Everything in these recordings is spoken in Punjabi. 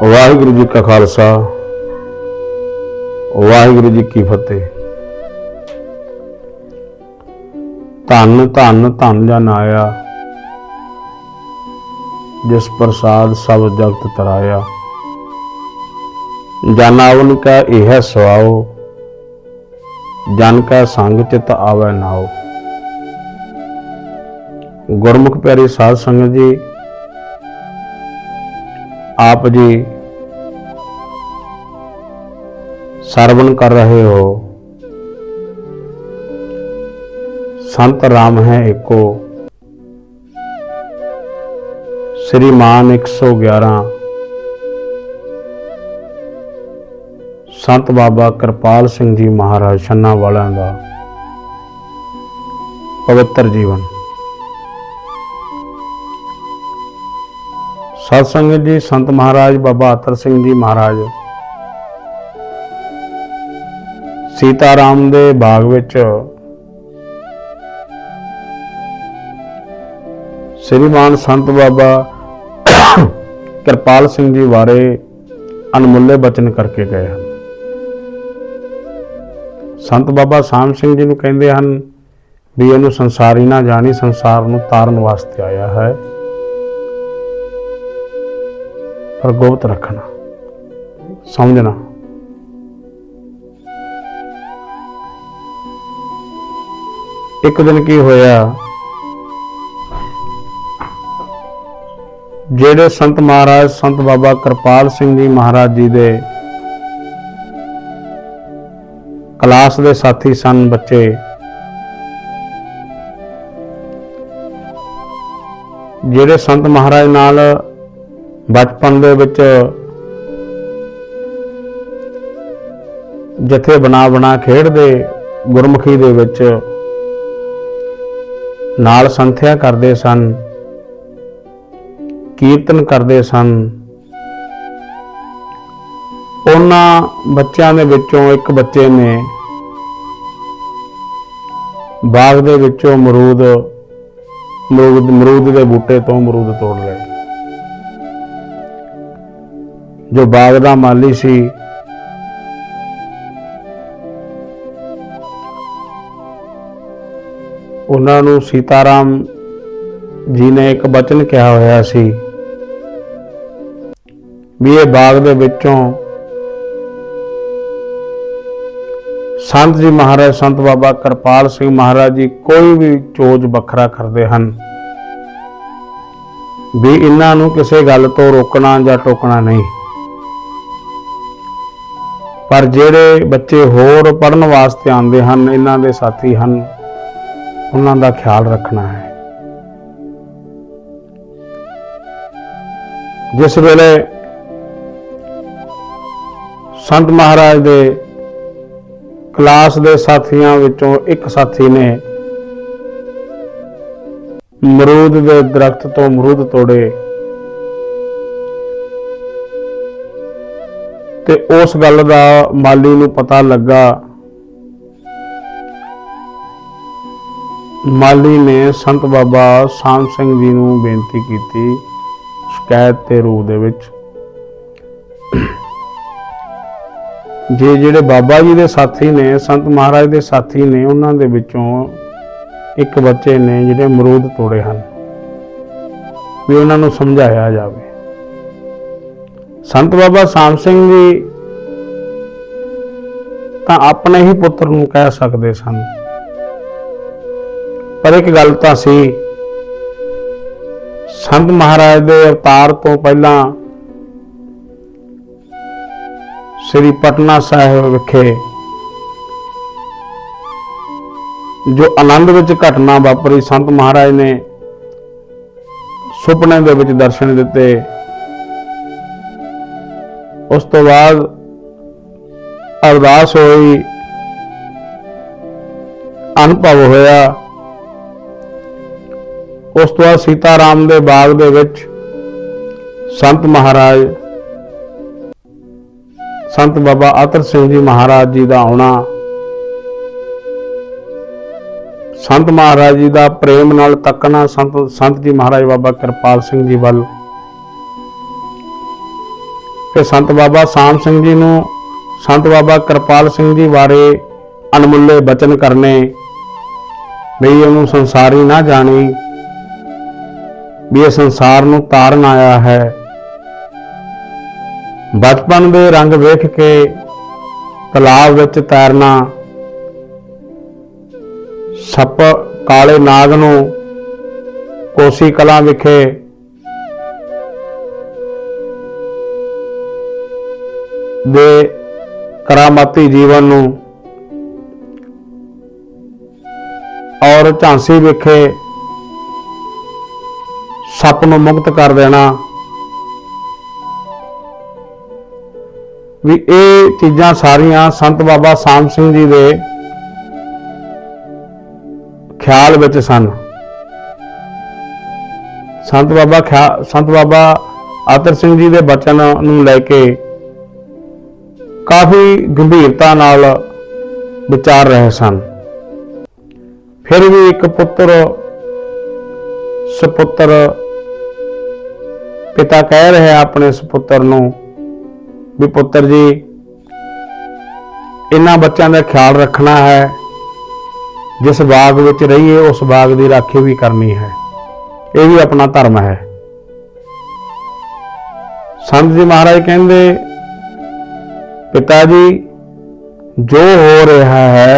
ਵਾਹਿਗੁਰੂ ਜੀ ਕਾ ਖਾਲਸਾ, ਵਾਹਿਗੁਰੂ ਜੀ ਕੀ ਫਤਿਹ। ਧੰਨ ਧੰਨ ਧੰਨ ਜਨ ਆਇਆ, ਜਿਸ ਪ੍ਰਸਾਦ ਸਭ ਜਗਤ ਤਰਾਇਆ। ਜਨ ਆਵਨ ਕਾ ਇਹ ਸਵਾਓ, ਜਨ ਕਾ ਸੰਗ ਚਿਤ ਆਵੈ ਨਾਓ। ਗੁਰਮੁਖ ਪਿਆਰੇ ਸਾਧ ਸੰਗਤ ਜੀ ਆਪ ਜੀ ਸਰਵਣ ਕਰ ਰਹੇ ਹੋ। ਸੰਤ ਰਾਮ ਹੈ ਏਕੋ। ਸ੍ਰੀਮਾਨ 111 ਸੰਤ ਬਾਬਾ ਕਿਰਪਾਲ ਸਿੰਘ ਜੀ ਮਹਾਰਾਜ, ਛੰਨਾ ਵਾਲਿਆਂ ਦਾ ਪਵਿੱਤਰ ਜੀਵਨ। ਸਤ ਸੰਗਤ ਜੀ, ਸੰਤ ਮਹਾਰਾਜ ਬਾਬਾ ਅਤਰ ਸਿੰਘ ਜੀ ਮਹਾਰਾਜ। ਸੀਤਾਰਾਮ ਦੇ ਬਾਗ ਵਿੱਚ ਸ੍ਰੀਮਾਨ ਸੰਤ ਬਾਬਾ ਕਿਰਪਾਲ ਸਿੰਘ ਜੀ ਬਾਰੇ ਅਨਮੁੱਲੇ ਬਚਨ ਕਰਕੇ ਗਏ ਹਨ। ਸੰਤ ਬਾਬਾ ਸਾਮ ਸਿੰਘ ਜੀ ਨੂੰ ਕਹਿੰਦੇ ਹਨ ਵੀ ਇਹਨੂੰ ਸੰਸਾਰੀ ਨਾ ਜਾਣੀ, ਸੰਸਾਰ ਨੂੰ ਤਾਰਨ ਵਾਸਤੇ ਆਇਆ ਹੈ। ਪਰ ਗੁਪਤ ਰੱਖਣਾ, ਸਮਝਣਾ। ਇੱਕ ਦਿਨ ਕੀ ਹੋਇਆ? ਜਿਹੜੇ ਸੰਤ ਮਹਾਰਾਜ, ਸੰਤ ਬਾਬਾ ਕਿਰਪਾਲ ਸਿੰਘ ਜੀ ਮਹਾਰਾਜ ਜੀ ਦੇ ਕਲਾਸ ਦੇ ਸਾਥੀ ਸਨ ਬੱਚੇ, ਜਿਹੜੇ ਸੰਤ ਮਹਾਰਾਜ ਨਾਲ ਬਚਪਨ ਦੇ ਵਿੱਚ ਜਥੇ ਬਣਾ ਬਣਾ ਖੇਡਦੇ, ਗੁਰਮੁਖੀ ਦੇ ਵਿੱਚ ਨਾਲ ਸੰਥਿਆ ਕਰਦੇ ਸਨ, ਕੀਰਤਨ ਕਰਦੇ ਸਨ। ਉਹਨਾਂ ਬੱਚਿਆਂ ਦੇ ਵਿੱਚੋਂ ਇੱਕ ਬੱਚੇ ਨੇ ਬਾਗ ਦੇ ਵਿੱਚੋਂ ਅਮਰੂਦ ਮਰੂਦ ਮਰੂਦ ਦੇ ਬੂਟੇ ਤੋਂ ਅਮਰੂਦ ਤੋੜ ਲਏ। ਜੋ ਬਾਗ ਦਾ ਮਾਲੀ ਸੀ। ਉਹਨਾਂ ਨੂੰ ਸੀਤਾਰਾਮ ਜੀ ਨੇ ਇੱਕ ਬਚਨ ਕਿਹਾ ਹੋਇਆ ਸੀ। ਵੀ ਇਹ ਬਾਗ ਦੇ ਵਿੱਚੋਂ ਸੰਤ ਜੀ ਮਹਾਰਾਜ, ਸੰਤ ਬਾਬਾ ਕਿਰਪਾਲ ਸਿੰਘ ਮਹਾਰਾਜ ਜੀ ਕੋਈ ਵੀ ਚੋਜ ਵੱਖਰਾ ਕਰਦੇ ਹਨ। ਵੀ ਇਹਨਾਂ ਨੂੰ ਕਿਸੇ ਗੱਲ ਤੋਂ ਰੋਕਣਾ ਜਾਂ ਟੋਕਣਾ ਨਹੀਂ। ਪਰ ਜਿਹੜੇ ਬੱਚੇ ਹੋਰ ਪੜਨ ਵਾਸਤੇ ਆਉਂਦੇ ਹਨ, ਇਹਨਾਂ ਦੇ ਸਾਥੀ ਹਨ, ਉਹਨਾਂ ਦਾ ਖਿਆਲ ਰੱਖਣਾ ਹੈ। ਜਿਸ ਵੇਲੇ ਸੰਤ ਮਹਾਰਾਜ ਦੇ ਕਲਾਸ ਦੇ ਸਾਥੀਆਂ ਵਿੱਚੋਂ ਇੱਕ ਸਾਥੀ ਨੇ ਮਰੂਦ ਦੇ ਦਰਖਤ ਤੋਂ ਮਰੂਦ ਤੋੜੇ ਤੇ ਉਸ ਗੱਲ ਦਾ ਮਾਲੀ ਨੂੰ ਪਤਾ ਲੱਗਾ। ਮਾਲੀ ਨੇ ਸੰਤ ਬਾਬਾ ਸਾਮ ਸਿੰਘ ਜੀ ਨੂੰ ਬੇਨਤੀ ਕੀਤੀ, ਸ਼ਿਕਾਇਤ ਦੇ ਰੂਪ ਦੇ ਵਿੱਚ। ਜੇ ਜਿਹੜੇ ਬਾਬਾ ਜੀ ਦੇ ਸਾਥੀ ਨੇ, ਸੰਤ ਮਹਾਰਾਜ ਦੇ ਸਾਥੀ ਨੇ, ਉਹਨਾਂ ਦੇ ਵਿੱਚੋਂ ਇੱਕ ਬੱਚੇ ਨੇ ਜਿਹੜੇ ਮਰੂਦ ਤੋੜੇ ਹਨ, ਵੀ ਉਹਨਾਂ ਨੂੰ ਸਮਝਾਇਆ ਜਾਵੇ। ਸੰਤ ਬਾਬਾ ਸਾਮ ਸਿੰਘ ਜੀ ਤਾਂ ਆਪਣੇ ਹੀ ਪੁੱਤਰ ਨੂੰ ਕਹਿ ਸਕਦੇ ਸਨ। ਪਰ ਇੱਕ ਗੱਲ ਤਾਂ ਸੀ, ਸੰਤ ਮਹਾਰਾਜ ਦੇ ਅਵਤਾਰ ਤੋਂ ਪਹਿਲਾਂ ਸ੍ਰੀ ਪਟਨਾ ਸਾਹਿਬ ਵਿਖੇ ਜੋ ਆਨੰਦ ਵਿੱਚ ਘਟਨਾ ਵਾਪਰੀ, ਸੰਤ ਮਹਾਰਾਜ ਨੇ ਸੁਪਨੇ ਦੇ ਵਿੱਚ ਦਰਸ਼ਨ ਦਿੱਤੇ। ਉਸ ਤੋਂ ਬਾਅਦ ਅਰਦਾਸ ਹੋਈ। ਅਨੁਭਵ ਹੋਇਆ। ਉਸ ਤੋਂ ਬਾਅਦ ਸੀਤਾਰਾਮ ਦੇ ਬਾਗ ਦੇ ਵਿੱਚ ਸੰਤ ਮਹਾਰਾਜ, ਸੰਤ ਬਾਬਾ ਆਤਰ ਸਿੰਘ ਜੀ ਮਹਾਰਾਜ ਜੀ ਦਾ ਆਉਣਾ। ਸੰਤ ਮਹਾਰਾਜ ਜੀ ਦਾ ਪ੍ਰੇਮ ਨਾਲ ਤੱਕਣਾ, ਸੰਤ ਸੰਤ ਜੀ ਮਹਾਰਾਜ ਬਾਬਾ ਕਿਰਪਾਲ ਸਿੰਘ ਜੀ ਵੱਲ। ਫਿਰ ਸੰਤ ਬਾਬਾ ਸਾਮ ਸਿੰਘ ਜੀ ਨੂੰ, ਸੰਤ ਬਾਬਾ ਕਿਰਪਾਲ ਸਿੰਘ ਜੀ ਬਾਰੇ ਅਨਮੁੱਲੇ ਬਚਨ ਕਰਨੇ ਵੀ ਉਹਨੂੰ ਸੰਸਾਰੀ ਨਾ ਜਾਣੀ ਵੀ ਇਹ ਸੰਸਾਰ ਨੂੰ ਤਾਰਨ ਆਇਆ ਹੈ। ਬਚਪਨ ਦੇ ਰੰਗ ਵੇਖ ਕੇ ਤਲਾਬ ਵਿੱਚ ਤੈਰਨਾ, ਸੱਪ ਕਾਲੇ ਨਾਗ ਨੂੰ ਕੋਸੀ ਕਲਾਂ ਵਿਖੇ ਦੇ ਕਰਾਮਾਤੀ ਜੀਵਨ ਨੂੰ ਔਰ ਝਾਂਸੀ ਵਿਖੇ ਸੱਪ ਨੂੰ ਮੁਕਤ ਕਰ ਦੇਣਾ। ਵੀ ਇਹ ਚੀਜ਼ਾਂ ਸਾਰੀਆਂ ਸੰਤ ਬਾਬਾ ਸਾਮ ਸਿੰਘ ਜੀ ਦੇ ਖਿਆਲ ਵਿੱਚ ਸਨ। ਸੰਤ ਬਾਬਾ ਖਿਆ- ਸੰਤ ਬਾਬਾ ਆਤਰ ਸਿੰਘ ਜੀ ਦੇ ਬਚਨ ਨੂੰ ਲੈ ਕੇ ਕਾਫੀ ਗੰਭੀਰਤਾ ਨਾਲ ਵਿਚਾਰ ਰਹੇ ਸਨ। ਫਿਰ ਵੀ ਇੱਕ ਪੁੱਤਰ, ਸੁਪੁੱਤਰ ਪਿਤਾ ਕਹਿ ਰਿਹਾ ਆਪਣੇ ਸੁਪੁੱਤਰ ਨੂੰ ਵੀ ਪੁੱਤਰ ਜੀ, ਇਹਨਾਂ ਬੱਚਿਆਂ ਦਾ ਖਿਆਲ ਰੱਖਣਾ ਹੈ। ਜਿਸ ਬਾਗ ਵਿੱਚ ਰਹੀਏ, ਉਸ ਬਾਗ ਦੀ ਰਾਖੀ ਵੀ ਕਰਨੀ ਹੈ। ਇਹ ਵੀ ਆਪਣਾ ਧਰਮ ਹੈ। ਸੰਤ ਜੀ ਮਹਾਰਾਜ ਕਹਿੰਦੇ ਪਿਤਾ ਜੀ, ਜੋ ਹੋ ਰਿਹਾ ਹੈ,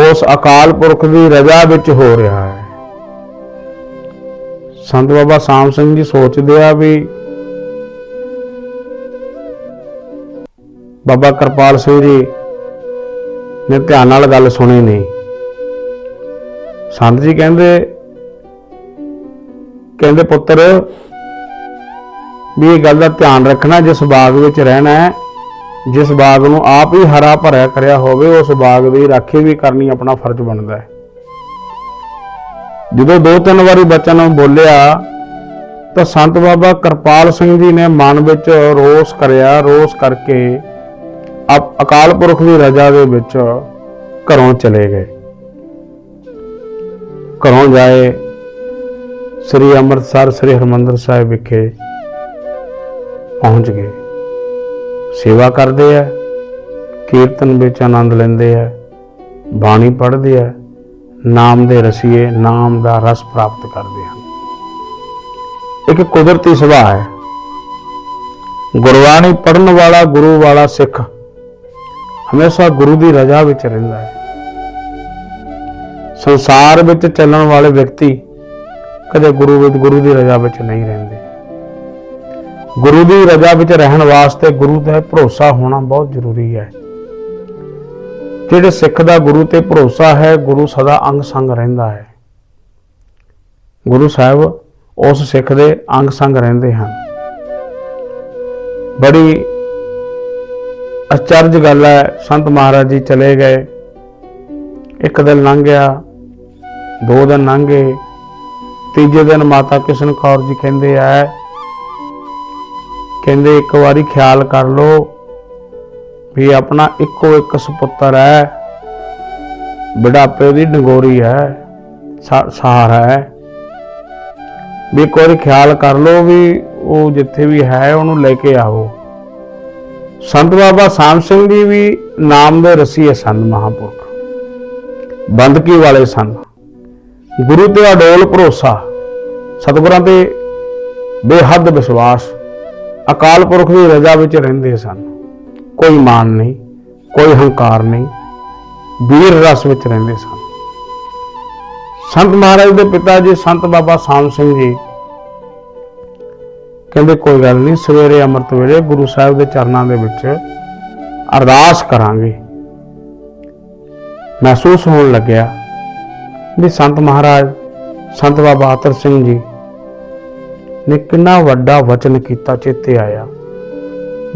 ਉਸ ਅਕਾਲ ਪੁਰਖ ਦੀ ਰਜ਼ਾ ਵਿੱਚ ਹੋ ਰਿਹਾ ਹੈ। ਸੰਤ ਬਾਬਾ ਸਾਮ ਸਿੰਘ ਜੀ ਸੋਚਦੇ ਆ ਵੀ ਬਾਬਾ ਕਿਰਪਾਲ ਸਿੰਘ ਜੀ ਨੇ ਧਿਆਨ ਨਾਲ ਗੱਲ ਸੁਣੀ ਨਹੀਂ। ਸੰਤ ਜੀ ਕਹਿੰਦੇ ਕਹਿੰਦੇ ਪੁੱਤਰ, ਵੀ ਇਹ ਗੱਲ ਦਾ ਧਿਆਨ ਰੱਖਣਾ, ਜਿਸ ਬਾਗ ਵਿੱਚ ਰਹਿਣਾ ਹੈ ਜਿਸ ਬਾਗ ਨੂੰ ਆਪ ਹੀ ਹਰਾ ਭਰਿਆ ਕਰਿਆ ਹੋਵੇ, ਉਸ ਬਾਗ ਦੀ ਰਾਖੀ ਵੀ ਕਰਨੀ ਆਪਣਾ ਫਰਜ਼ ਬਣਦਾ ਹੈ। ਜਦੋਂ ਦੋ ਤਿੰਨ ਵਾਰੀ ਬਚਨ ਬੋਲਿਆ, ਤਾਂ ਸੰਤ ਬਾਬਾ ਕਿਰਪਾਲ ਸਿੰਘ ਜੀ ਨੇ ਮਨ ਵਿੱਚ ਰੋਸ ਕਰਿਆ। ਰੋਸ ਕਰਕੇ ਅਕਾਲ ਪੁਰਖ ਦੀ ਰਜ਼ਾ ਦੇ ਵਿੱਚ ਘਰੋਂ ਚਲੇ ਗਏ। ਘਰੋਂ ਜਾਏ ਸ੍ਰੀ ਅੰਮ੍ਰਿਤਸਰ, ਸ੍ਰੀ ਹਰਮੰਦਰ ਸਾਹਿਬ ਵਿਖੇ ਪਹੁੰਚ ਗਏ। ਸੇਵਾ ਕਰਦੇ ਆ, ਕੀਰਤਨ ਵਿੱਚ ਆਨੰਦ ਲੈਂਦੇ ਆ, ਬਾਣੀ ਪੜ੍ਹਦੇ ਆ, ਨਾਮ ਦੇ ਰਸੀਏ, ਨਾਮ ਦਾ ਰਸ ਪ੍ਰਾਪਤ ਕਰਦੇ ਹਨ। ਇੱਕ ਕੁਦਰਤੀ ਸੁਭਾਅ ਹੈ। ਗੁਰਬਾਣੀ ਪੜਨ ਵਾਲਾ, ਗੁਰੂ ਵਾਲਾ ਸਿੱਖ ਹਮੇਸ਼ਾ ਗੁਰੂ ਦੀ ਰਜ਼ਾ ਵਿੱਚ ਰਹਿੰਦਾ ਹੈ। ਸੰਸਾਰ ਵਿੱਚ ਚੱਲਣ ਵਾਲੇ ਵਿਅਕਤੀ ਕਦੇ ਗੁਰੂ ਵਿੱਚ, ਗੁਰੂ ਦੀ ਰਜ਼ਾ ਵਿੱਚ ਨਹੀਂ ਰਹਿੰਦੇ। ਗੁਰੂ ਦੀ ਰਜ਼ਾ ਵਿੱਚ ਰਹਿਣ ਵਾਸਤੇ ਗੁਰੂ ਤੇ ਭਰੋਸਾ ਹੋਣਾ ਬਹੁਤ ਜ਼ਰੂਰੀ ਹੈ। ਜਿਹੜੇ ਸਿੱਖ ਦਾ ਗੁਰੂ ਤੇ ਭਰੋਸਾ ਹੈ, ਗੁਰੂ ਸਦਾ ਅੰਗ ਸੰਗ ਰਹਿੰਦਾ ਹੈ। ਗੁਰੂ ਸਾਹਿਬ ਉਸ ਸਿੱਖ ਦੇ ਅੰਗ ਸੰਗ ਰਹਿੰਦੇ ਹਨ। ਬੜੀ ਅਚਰਜ ਗੱਲ ਹੈ, ਸੰਤ ਮਹਾਰਾਜ ਜੀ ਚਲੇ ਗਏ। ਇੱਕ ਦਿਨ ਲੰਘ ਗਿਆ, ਦੋ ਦਿਨ ਲੰਘੇ ਤੀਜੇ ਦਿਨ ਮਾਤਾ ਕਿਸ਼ਨ ਕੌਰ ਜੀ ਕਹਿੰਦੇ ਆ ਕਹਿੰਦੇ ਇੱਕ ਵਾਰੀ ਖਿਆਲ ਕਰ ਲਓ ਵੀ ਆਪਣਾ ਇੱਕੋ ਇੱਕ ਸੁਪੁੱਤਰ ਹੈ, ਬੁਢਾਪੇ ਦੀ ਡੰਗੋਰੀ ਹੈ ਸਹਾਰਾ ਹੈ। ਵੀ ਇੱਕ ਵਾਰੀ ਖਿਆਲ ਕਰ ਲਓ ਵੀ ਉਹ ਜਿੱਥੇ ਵੀ ਹੈ, ਉਹਨੂੰ ਲੈ ਕੇ ਆਓ। ਸੰਤ ਬਾਬਾ ਸਾਮ ਸਿੰਘ ਜੀ ਵੀ ਨਾਮ ਦੇ ਰਸੀਏ ਸਨ ਮਹਾਂਪੁਰਖ। ਬੰਦਕੀ ਵਾਲੇ ਸਨ ਗੁਰੂ ਤੇ ਅਡੋਲ ਭਰੋਸਾ। ਸਤਿਗੁਰਾਂ ਤੇ ਬੇਹੱਦ ਵਿਸ਼ਵਾਸ। ਅਕਾਲ ਪੁਰਖ ਦੀ ਰਜ਼ਾ ਵਿੱਚ ਰਹਿੰਦੇ ਸਨ। ਕੋਈ ਮਾਨ ਨਹੀਂ, ਕੋਈ ਹੰਕਾਰ ਨਹੀਂ ਵੀਰ ਰਸ ਵਿੱਚ ਰਹਿੰਦੇ ਸਨ। ਸੰਤ ਮਹਾਰਾਜ ਦੇ ਪਿਤਾ ਜੀ, ਸੰਤ ਬਾਬਾ ਸਾਮ ਸਿੰਘ ਜੀ ਕਹਿੰਦੇ, ਕੋਈ ਗੱਲ ਨਹੀਂ, ਸਵੇਰੇ ਅੰਮ੍ਰਿਤ ਵੇਲੇ ਗੁਰੂ ਸਾਹਿਬ ਦੇ ਚਰਨਾਂ ਦੇ ਵਿੱਚ ਅਰਦਾਸ ਕਰਾਂਗੇ। ਮਹਿਸੂਸ ਹੋਣ ਲੱਗਿਆ ਵੀ ਸੰਤ ਮਹਾਰਾਜ, ਸੰਤ ਬਾਬਾ ਆਤਰ ਸਿੰਘ ਜੀ ਨੇ ਕਿੰਨਾ ਵੱਡਾ ਵਚਨ ਕੀਤਾ, ਚੇਤੇ ਆਇਆ।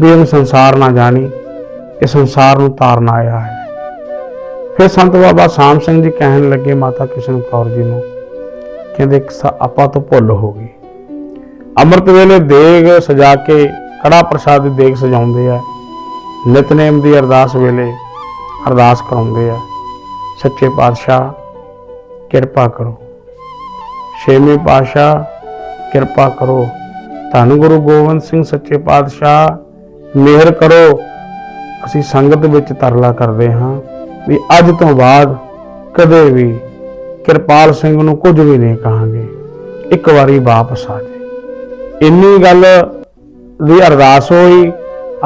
ਵੀ ਇਹਨੂੰ ਸੰਸਾਰ ਨਾ ਜਾਣੀ, ਇਹ ਸੰਸਾਰ ਨੂੰ ਤਾਰਨ ਆਇਆ ਹੈ। ਫਿਰ ਸੰਤ ਬਾਬਾ ਸਾਮ ਸਿੰਘ ਜੀ ਕਹਿਣ ਲੱਗੇ ਮਾਤਾ ਕਿਸ਼ਨ ਕੌਰ ਜੀ ਨੂੰ, ਕਹਿੰਦੇ ਆਪਾਂ ਤੋਂ ਭੁੱਲ ਹੋ ਗਈ। ਅੰਮ੍ਰਿਤ ਵੇਲੇ ਦੇਗ ਸਜਾ ਕੇ ਕੜਾ ਪ੍ਰਸਾਦ ਦੀ ਦੇਗ ਸਜਾਉਂਦੇ ਆ। ਨਿਤਨੇਮ ਦੀ ਅਰਦਾਸ ਵੇਲੇ ਅਰਦਾਸ ਕਰਾਉਂਦੇ ਆ। ਸੱਚੇ ਪਾਤਸ਼ਾਹ, ਕਿਰਪਾ ਕਰੋ। ਛੇਵੇਂ ਪਾਤਸ਼ਾਹ ਕਿਰਪਾ ਕਰੋ। ਧੰਨ ਗੁਰੂ ਗੋਬਿੰਦ ਸਿੰਘ ਸੱਚੇ ਪਾਤਸ਼ਾਹ, ਮਿਹਰ ਕਰੋ। ਅਸੀਂ ਸੰਗਤ ਵਿੱਚ ਤਰਲਾ ਕਰਦੇ ਹਾਂ ਵੀ ਅੱਜ ਤੋਂ ਬਾਅਦ ਕਦੇ ਵੀ ਕਿਰਪਾਲ ਸਿੰਘ ਨੂੰ ਕੁਝ ਵੀ ਨਹੀਂ ਕਹਾਂਗੇ। ਇੱਕ ਵਾਰੀ ਵਾਪਸ ਆ ਜਾਏ। ਇੰਨੀ ਗੱਲ ਦੀ ਅਰਦਾਸ ਹੋਈ।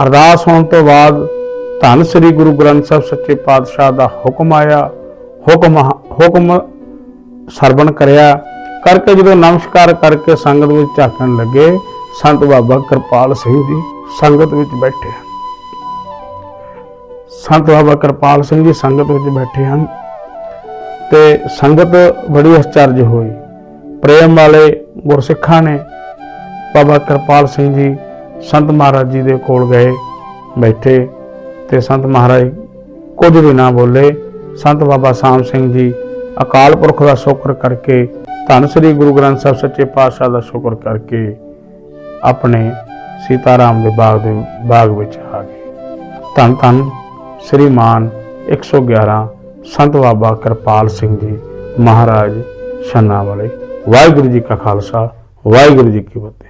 ਅਰਦਾਸ ਹੋਣ ਤੋਂ ਬਾਅਦ ਧੰਨ ਸ੍ਰੀ ਗੁਰੂ ਗ੍ਰੰਥ ਸਾਹਿਬ ਸੱਚੇ ਪਾਤਸ਼ਾਹ ਦਾ ਹੁਕਮ ਆਇਆ। ਹੁਕਮ ਹੁਕਮ ਸਰਵਣ ਕਰਿਆ। ਕਰਕੇ ਜਦੋਂ ਨਮਸਕਾਰ ਕਰਕੇ ਸੰਗਤ ਵਿੱਚ ਝਾਕਣ ਲੱਗੇ, ਸੰਤ ਬਾਬਾ ਕਿਰਪਾਲ ਸਿੰਘ ਜੀ ਸੰਗਤ ਵਿੱਚ ਬੈਠੇ ਹਨ। ਸੰਤ ਬਾਬਾ ਕਿਰਪਾਲ ਸਿੰਘ ਜੀ ਸੰਗਤ ਵਿੱਚ ਬੈਠੇ ਹਨ ਤੇ ਸੰਗਤ ਬੜੀ ਅਚਰਜ ਹੋਈ। ਪ੍ਰੇਮ ਵਾਲੇ ਗੁਰਸਿੱਖਾਂ ਨੇ ਬਾਬਾ ਕਿਰਪਾਲ ਸਿੰਘ ਜੀ ਸੰਤ ਮਹਾਰਾਜ ਜੀ ਦੇ ਕੋਲ ਗਏ, ਬੈਠੇ ਤੇ ਸੰਤ ਮਹਾਰਾਜ ਕੁਝ ਵੀ ਨਾ ਬੋਲੇ। ਸੰਤ ਬਾਬਾ ਸਾਮ ਸਿੰਘ ਜੀ ਅਕਾਲ ਪੁਰਖ ਦਾ ਸ਼ੁਕਰ ਕਰਕੇ ਧੰਨ ਸ੍ਰੀ ਗੁਰੂ ਗ੍ਰੰਥ ਸਾਹਿਬ ਸੱਚੇ ਪਾਤਸ਼ਾਹ ਦਾ ਸ਼ੁਕਰ ਕਰਕੇ ਆਪਣੇ ਸੀਤਾਰਾਮ ਦੇ ਬਾਗ ਦੇ ਬਾਗ ਵਿੱਚ ਆ ਗਏ। ਧੰਨ ਧੰਨ ਸ੍ਰੀ ਮਾਨ 111 ਸੰਤ ਬਾਬਾ ਕਿਰਪਾਲ ਸਿੰਘ ਜੀ ਮਹਾਰਾਜ, ਛੰਨਾ ਵਾਲੇ। ਵਾਹਿਗੁਰੂ ਜੀ ਕਾ ਖਾਲਸਾ, ਵਾਹਿਗੁਰੂ ਜੀ ਕੀ ਫਤਿਹ।